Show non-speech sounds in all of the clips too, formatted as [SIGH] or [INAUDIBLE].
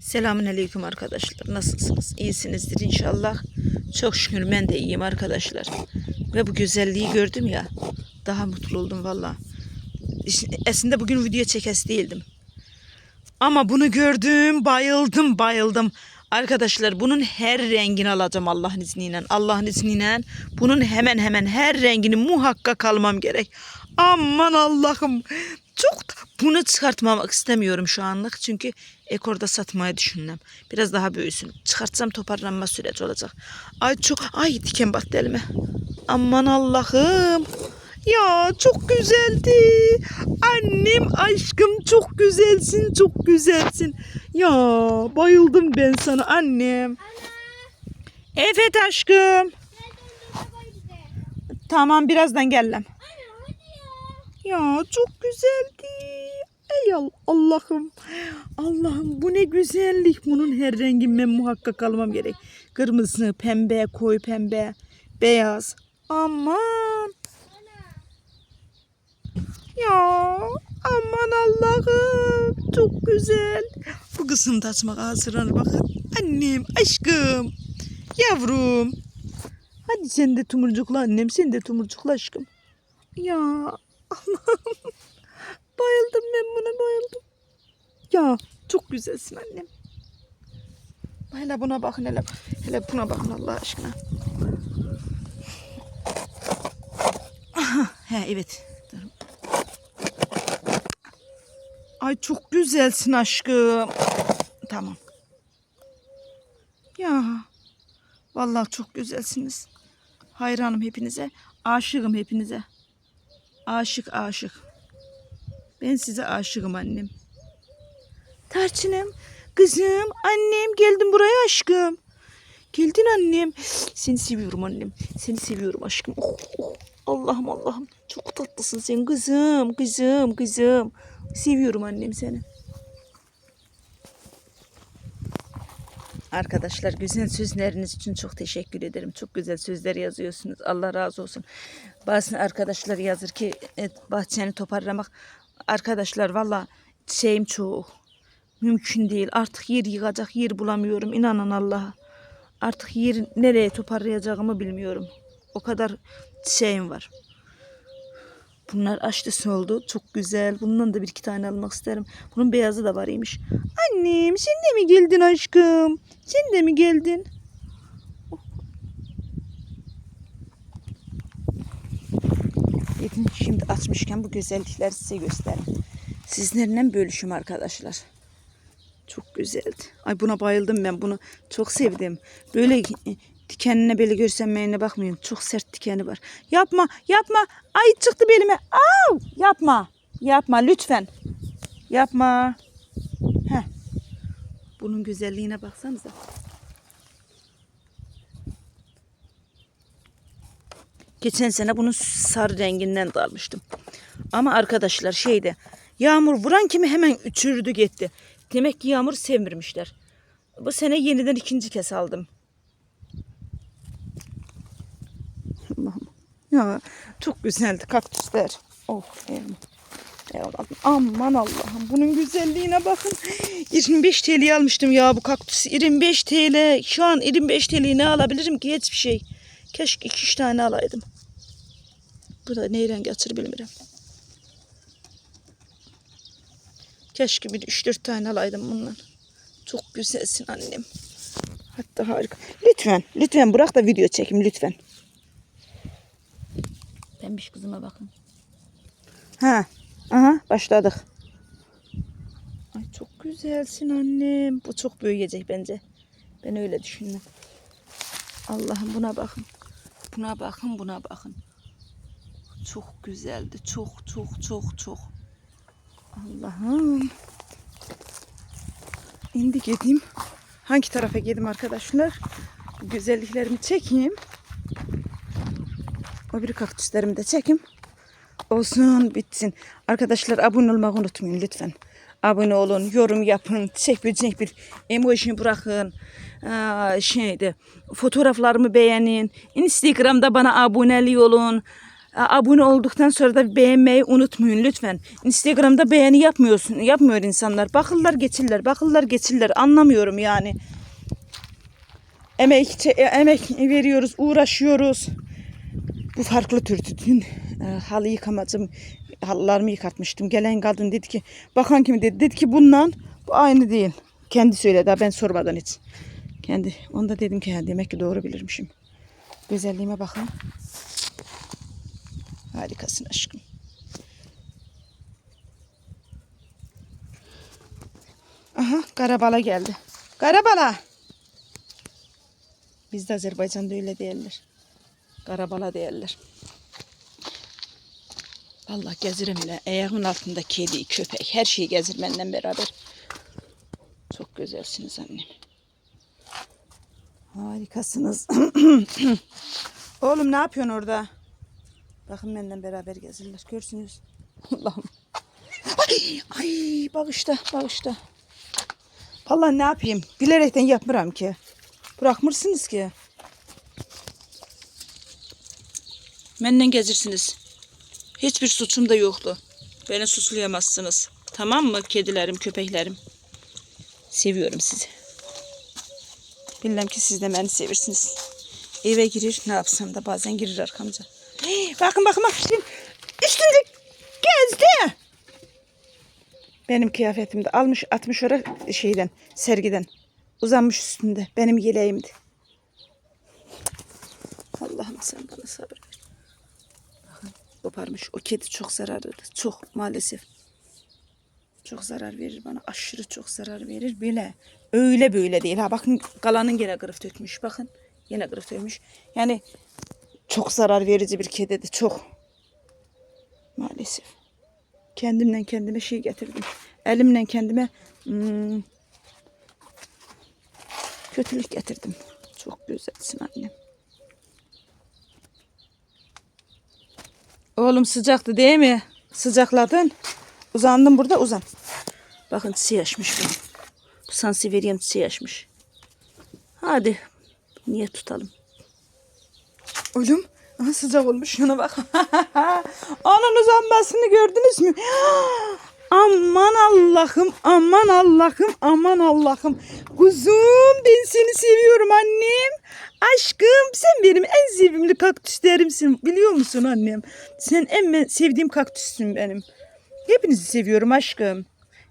Selamun Aleyküm arkadaşlar. Nasılsınız? İyisinizdir inşallah. Çok şükür ben de iyiyim arkadaşlar. Ve bu güzelliği gördüm ya. Daha mutlu oldum valla. Aslında bugün video çekesi değildim. Ama bunu gördüm, bayıldım, bayıldım. Arkadaşlar bunun her rengini alacağım Allah'ın izniyle. Allah'ın izniyle bunun hemen hemen her rengini muhakkak almam gerek. Aman Allah'ım. Çok bunu çıkartmamak istemiyorum şu anlık. Çünkü ekorda satmayı düşündüm. Biraz daha büyüsün. Çıkartsam toparlanma süreci olacak. Ay çok ay diken battı elime. Aman Allah'ım. Ya çok güzeldi. Annem aşkım çok güzelsin, çok güzelsin. Ya bayıldım ben sana annem. Evet aşkım. Tamam birazdan geldim. Ya çok güzeldi. Ey Al- Allah'ım. Allah'ım bu ne güzellik. Bunun her renginden muhakkak almam gerek. Kırmızı, pembe, koyu pembe, beyaz. Aman. Ya aman Allah'ım çok güzel. Bu kızım da açmak hazırlanır bakın. Annem, aşkım, yavrum. Hadi sen de tumurcukla annem, sen de tumurcukla aşkım. Ya Allah'ım. Bayıldım ben buna bayıldım. Ya çok güzelsin annem. Hele buna bakın hele. Hele buna bakın Allah aşkına. He evet. Dur. Ay çok güzelsin aşkım. Tamam. Ya. Vallahi çok güzelsiniz. Hayranım hepinize. Aşığım hepinize. Aşık aşık. Ben size aşığım annem. Tarçınım, kızım, annem geldim buraya aşkım. Geldin annem. Seni seviyorum annem. Seni seviyorum aşkım. Oh, oh. Allah'ım Allah'ım. Çok tatlısın sen kızım, kızım, kızım. Seviyorum annem seni. Arkadaşlar güzel sözleriniz için çok teşekkür ederim. Çok güzel sözler yazıyorsunuz. Allah razı olsun. Bazı arkadaşlar yazır ki e, bahçeni toparlamak. Arkadaşlar valla şeyim çok. Mümkün değil. Artık yer yıkacak yer bulamıyorum. İnanın Allah'a. Artık yer nereye toparlayacağımı bilmiyorum. O kadar şeyim var. Bunlar açlısı oldu. Çok güzel. Bundan da bir iki tane almak isterim. Bunun beyazı da var imiş. Annem sen de mi geldin aşkım? Sen de mi geldin? Bakın şimdi açmışken bu güzellikleri size göstereyim. Sizlerle bölüşüm arkadaşlar. Çok güzeldi. Ay buna bayıldım ben. Bunu çok sevdim. Böyle dikenine böyle görsenmeyene bakmayın. Çok sert dikeni var. Yapma, yapma. Ay çıktı belime. Au! Yapma. Yapma lütfen. Yapma. Heh. Bunun güzelliğine baksanıza. Geçen sene bunun sarı renginden de almıştım. Ama arkadaşlar şeyde yağmur vuran kimi hemen uçurdu gitti. Demek ki yağmur sevmirmişler. Bu sene yeniden ikinci kez aldım. Ya çok güzeldi kaktüsler. Oh evim. Eyvallah. Aman Allah'ım bunun güzelliğine bakın. 25 TL almıştım ya bu kaktüsü. 25 TL. Şu an 25 TL ne alabilirim ki hiçbir şey. Keşke 2-3 tane alaydım. Bu da ne renk açır bilmiyorum. Keşke bir 3-4 tane alaydım bundan. Çok güzelsin annem. Hatta harika. Lütfen, lütfen bırak da video çekim lütfen. Pembiş kızıma bakın. Ha, aha başladık. Ay çok güzelsin annem. Bu çok büyüyecek bence. Ben öyle düşündüm. Allah'ım buna bakın. Buna bakın, buna bakın. Çok güzeldi. Çok, çok, çok, çok. Allah'ım. Şimdi gideyim. Hangi tarafa gideyim arkadaşlar? Güzelliklerimi çekeyim. O bir kaktüslerimi de çekeyim. Olsun bitsin. Arkadaşlar abone olmayı unutmayın lütfen. Abone olun, yorum yapın, çek bir çek bir emoji bırakın. Aa, şeyde fotoğraflarımı beğenin. Instagram'da bana aboneli olun. Abone olduktan sonra da beğenmeyi unutmayın lütfen. Instagram'da beğeni yapmıyorsun, yapmıyor insanlar. Bakırlar geçirler, bakırlar geçirler. Anlamıyorum yani. Emek, emek veriyoruz, uğraşıyoruz. Bu farklı türdü. Dün e, halı yıkamacım, halılarımı yıkatmıştım. Gelen kadın dedi ki, bakan kim dedi. Dedi ki bundan bu aynı değil. Kendi söyledi daha ben sormadan hiç. Kendi. Onda dedim ki "Ha, demek ki doğru bilirmişim. Güzelliğime bakın. Harikasın aşkım. Aha karabala geldi. Karabala. Bizde Azerbaycan'da öyle değiller. Karabala değiller. Allah gezirim bile. Ayağımın altında kedi, köpek, her şeyi gezir benden beraber. Çok güzelsiniz annem. Harikasınız. [CLEARS THROAT] Oğlum ne yapıyorsun orada? Bakın benden beraber gezirler. Görsünüz. Allah'ım. Ay, ay bağışta, bağışta. Vallahi ne yapayım? Bilerekten yapmıram ki. Bırakmırsınız ki. Benden gezirsiniz. Hiçbir suçum da yoktu. Beni suçlayamazsınız. Tamam mı kedilerim, köpeklerim? Seviyorum sizi. Bilmem ki siz de beni sevirsiniz. Eve girir ne yapsam da bazen girir arkamca. Hey, bakın bakın. Şimdi üstünde gezdi. Benim kıyafetimde almış atmış oraya şeyden sergiden. Uzanmış üstünde. Benim yeleğimdi. Allah'ım sen bana sabır ver. Koparmış. O kedi çok zararlı. Çok maalesef. Çok zarar verir bana. Aşırı çok zarar verir. Böyle öyle böyle değil. Ha bakın kalanın gene kırıf dökmüş. Bakın yine kırıf dökmüş. Yani çok zarar verici bir kedidir. Çok. Maalesef. Kendimden kendime şey getirdim. Elimle kendime hmm, kötülük getirdim. Çok güzelsin annem. Oğlum sıcaktı değil mi? Sıcakladın. Uzandım burada uzan. Bakın çiçeği açmış bu. Bu Sanseverian çiçeği açmış. Hadi. Niye tutalım? Oğlum. Aha, sıcak olmuş. Şuna bak. [LAUGHS] Onun uzanmasını gördünüz mü? [GASPS] [GASPS] Aman Allah'ım, aman Allah'ım, aman Allah'ım. Kuzum ben seni seviyorum annem. Aşkım sen benim en sevimli kaktüslerimsin. Biliyor musun annem? Sen en sevdiğim kaktüsün benim. Hepinizi seviyorum aşkım.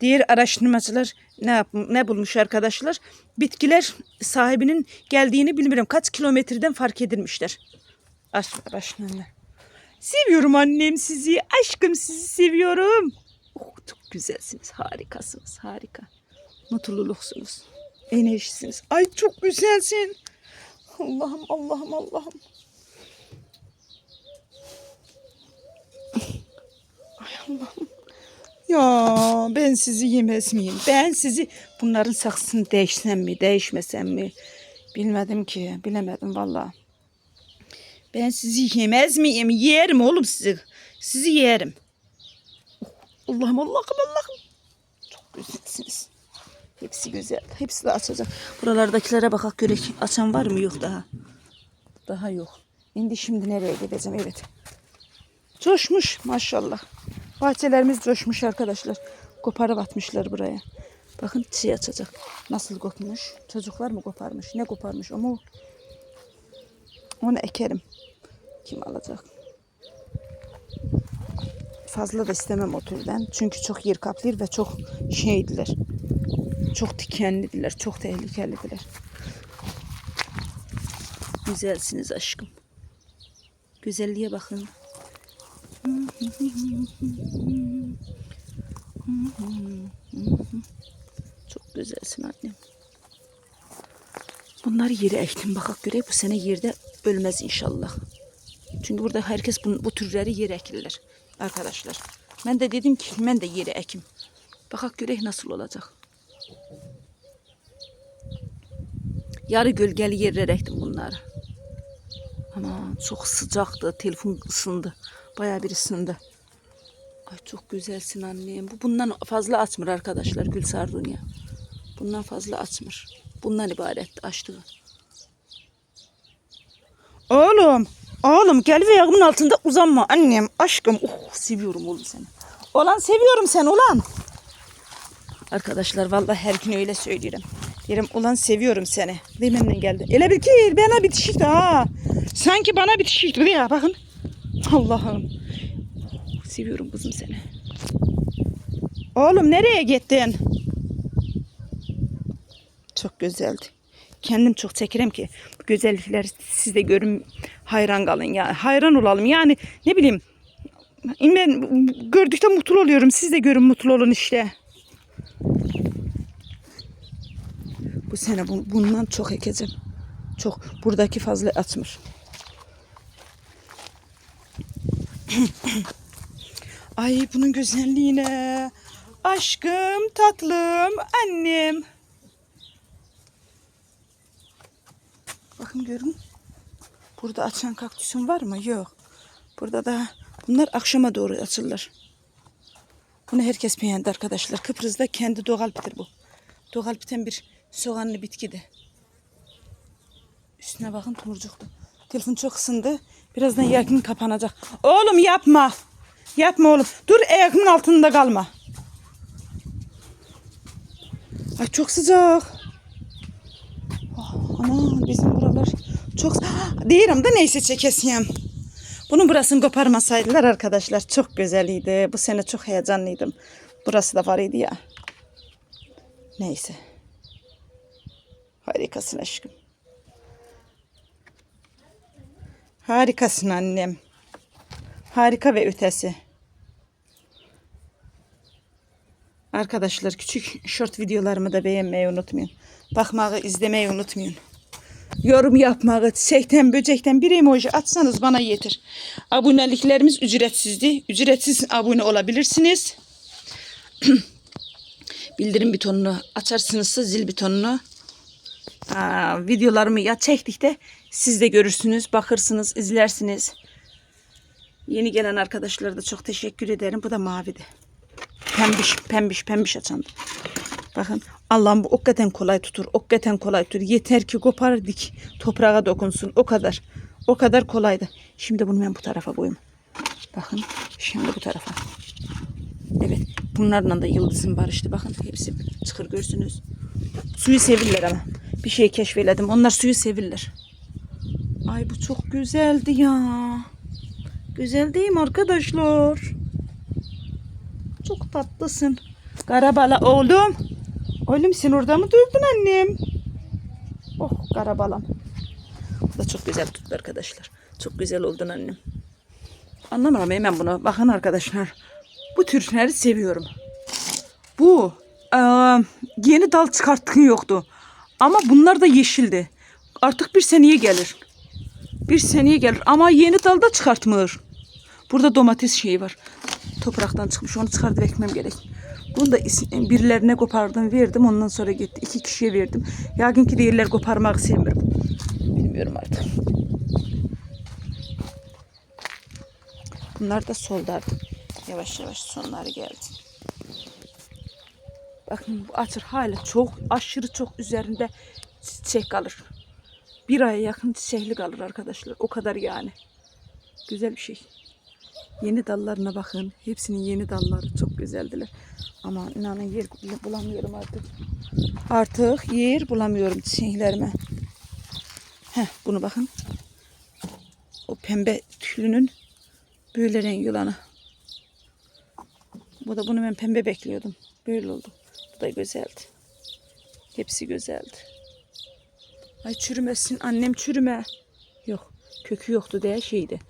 Diğer araştırmacılar ne yap ne bulmuş arkadaşlar? Bitkiler sahibinin geldiğini bilmiyorum. Kaç kilometreden fark edilmişler. Araştırmalar. Seviyorum annem sizi. Aşkım sizi seviyorum. Oh, çok güzelsiniz. Harikasınız. Harika. Mutluluksunuz. Enerjisiniz. Ay çok güzelsin. Allah'ım Allah'ım Allah'ım. Ay Allah'ım. Ya ben sizi yemez miyim? Ben sizi bunların saksını değişsem mi, değişmesem mi? Bilmedim ki, bilemedim vallahi. Ben sizi yemez miyim? Yerim oğlum sizi. Sizi yerim. Allah'ım Allah'ım Allah'ım. Çok güzelsiniz. Hepsi güzel. Hepsi de açacak. Buralardakilere bakak görek. Açan var mı? Yok daha. Daha yok. Şimdi şimdi nereye gideceğim? Evet. Coşmuş maşallah. Bahçelerimiz coşmuş arkadaşlar. Koparıp atmışlar buraya. Bakın çiğ açacak. Nasıl kopmuş? Çocuklar mı koparmış? Ne koparmış? Ama onu ekerim. Kim alacak? Fazla da istemem o türden. Çünkü çok yer kaplıyor ve çok şeydiler. Çok dikenlidiler. Çok tehlikelidiler. Güzelsiniz aşkım. Güzelliğe bakın. Çok güzelsin annem. Bunları yere ektim. Bakak göre bu sene yerde ölmez inşallah. Çünkü burada herkes bu, bu türleri yere ekirler arkadaşlar. Ben de dedim ki ben de yere ekim. Bakak göre nasıl olacak. Yarı gölgeli yerlere ektim bunları. Aman çok sıcaktı. Telefon ısındı. Bayağı bir ısındı. Ay çok güzelsin annem. Bu bundan fazla açmır arkadaşlar Gül Sardunya. Bundan fazla açmır. Bundan ibaret açtığı. Oğlum Oğlum gel ve ayağımın altında uzanma annem aşkım. Oh, seviyorum oğlum seni. Olan seviyorum sen ulan. Arkadaşlar vallahi her gün öyle söylüyorum. Derim ulan seviyorum seni. Dememden geldi. Ele bir ki bana bitişikti ha. Sanki bana bitişikti ya bakın. Allah'ım. Seviyorum kızım seni. Oğlum nereye gittin? Çok güzeldi. Kendim çok çekerim ki bu güzellikler siz de görün hayran kalın ya. Hayran olalım yani ne bileyim ben gördükçe mutlu oluyorum. Siz de görün mutlu olun işte. Bu sene bu- bundan çok ekeceğim. Çok. Buradaki fazla atmış. Ay bunun güzelliğine. Aşkım, tatlım, annem. Bakın görün. Burada açan kaktüsün var mı? Yok. Burada da bunlar akşama doğru açılır. Bunu herkes beğendi arkadaşlar. Kıbrıs'ta kendi doğal bitir bu. Doğal biten bir soğanlı bitkidir. Üstüne bakın tomurcuktu. Telefon çok ısındı. Birazdan yakın kapanacak. Oğlum yapma. Yapma oğlum. Dur ayakımın altında kalma. Ay çok sıcak. Oh, aman bizim buralar çok [GASPS] Değilim de neyse çekesiyim. Bunun burasını koparmasaydılar arkadaşlar çok güzeliydi. Bu sene çok heyecanlıydım. Burası da var idi ya. Neyse. Harikasın aşkım. Harikasın annem. Harika ve ötesi. Arkadaşlar küçük short videolarımı da beğenmeyi unutmayın. Bakmayı, izlemeyi unutmayın. Yorum yapmayı, çiçekten, böcekten bir emoji atsanız bana yeter. Aboneliklerimiz ücretsizdi. Ücretsiz abone olabilirsiniz. [CLEARS THROAT] Bildirim butonunu açarsınızsa zil butonunu. Aa, videolarımı ya çektikte siz de görürsünüz, bakırsınız, izlersiniz. Yeni gelen arkadaşlara da çok teşekkür ederim. Bu da mavidi. Pembiş, pembiş, pembiş açandı. Bakın Allah'ım bu hakikaten kolay tutur. Hakikaten kolay tutur. Yeter ki kopar dik. Toprağa dokunsun. O kadar. O kadar kolaydı. Şimdi bunu ben bu tarafa koyayım. Bakın şimdi bu tarafa. Evet. Bunlarla da yıldızım barıştı. Bakın hepsi çıkır görsünüz. Suyu sevirler ama. Bir şey keşfeledim. Onlar suyu sevirler. Ay bu çok güzeldi ya. Güzel değil mi arkadaşlar? Çok tatlısın. Karabala oğlum. Oğlum sen orada mı durdun annem? Oh karabalam. Bu da çok güzel tuttu arkadaşlar. Çok güzel oldun annem. Anlamadım hemen bunu. Bakın arkadaşlar. Bu türleri seviyorum. Bu eee, yeni dal çıkarttığı yoktu. Ama bunlar da yeşildi. Artık bir seneye gelir. Bir seneye gelir ama yeni dal da çıkartmıyor. Burada domates şeyi var. Topraktan çıkmış. Onu çıkartıp ekmem gerek. Bunu da birilerine kopardım verdim. Ondan sonra gitti. iki kişiye verdim. Yaginki diğerler koparmak sevmiyorum. Bilmiyorum artık. Bunlar da solda artık. Yavaş yavaş sonları geldi. Bakın bu açır hala çok aşırı çok üzerinde çiçek kalır. Bir aya yakın çiçekli kalır arkadaşlar. O kadar yani. Güzel bir şey. Yeni dallarına bakın. Hepsinin yeni dalları çok güzeldiler. Ama inanın yer bulamıyorum artık. Artık yer bulamıyorum çiçeklerime. Heh, bunu bakın. O pembe tüylünün böyle renk yılanı. Bu da bunu ben pembe bekliyordum. Böyle oldu. Bu da güzeldi. Hepsi güzeldi. Ay çürümesin annem çürüme. Yok kökü yoktu diye şeydi.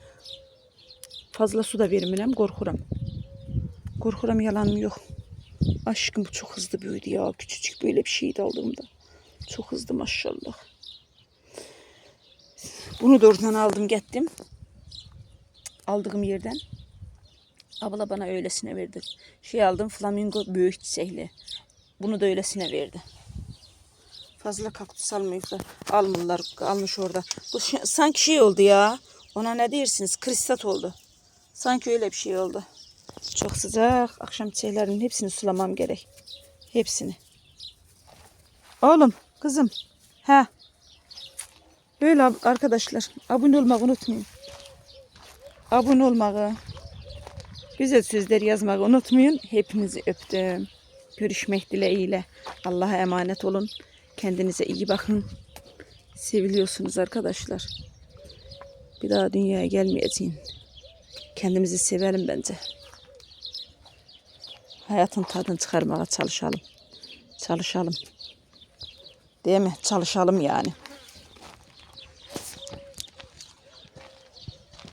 Fazla su da vermirəm, korkuram. Korkuram yalanım yok. Aşkım bu çok hızlı büyüdü ya. Küçücük böyle bir şeydi aldığımda. Çok hızlı maşallah. Bunu da oradan aldım gittim. Aldığım yerden. Abla bana öylesine verdi. Şey aldım flamingo büyük çiçekli. Bunu da öylesine verdi. Fazla kaktüs almayıp da almırlar, almış orada. Bu sanki şey oldu ya. Ona ne dersiniz? Kristat oldu. Sanki öyle bir şey oldu. Çok sıcak. Akşam çiçeklerimin hepsini sulamam gerek. Hepsini. Oğlum, kızım. Ha. Böyle arkadaşlar. Abone olmayı unutmayın. abone olmayı, güzel sözler yazmayı unutmayın. Hepinizi öptüm. Görüşmek dileğiyle. Allah'a emanet olun. Kendinize iyi bakın. Seviliyorsunuz arkadaşlar. Bir daha dünyaya gelmeyeceğim. Kendimizi sevelim bence. Hayatın tadını çıkarmaya çalışalım. Çalışalım. Değil mi? Çalışalım yani.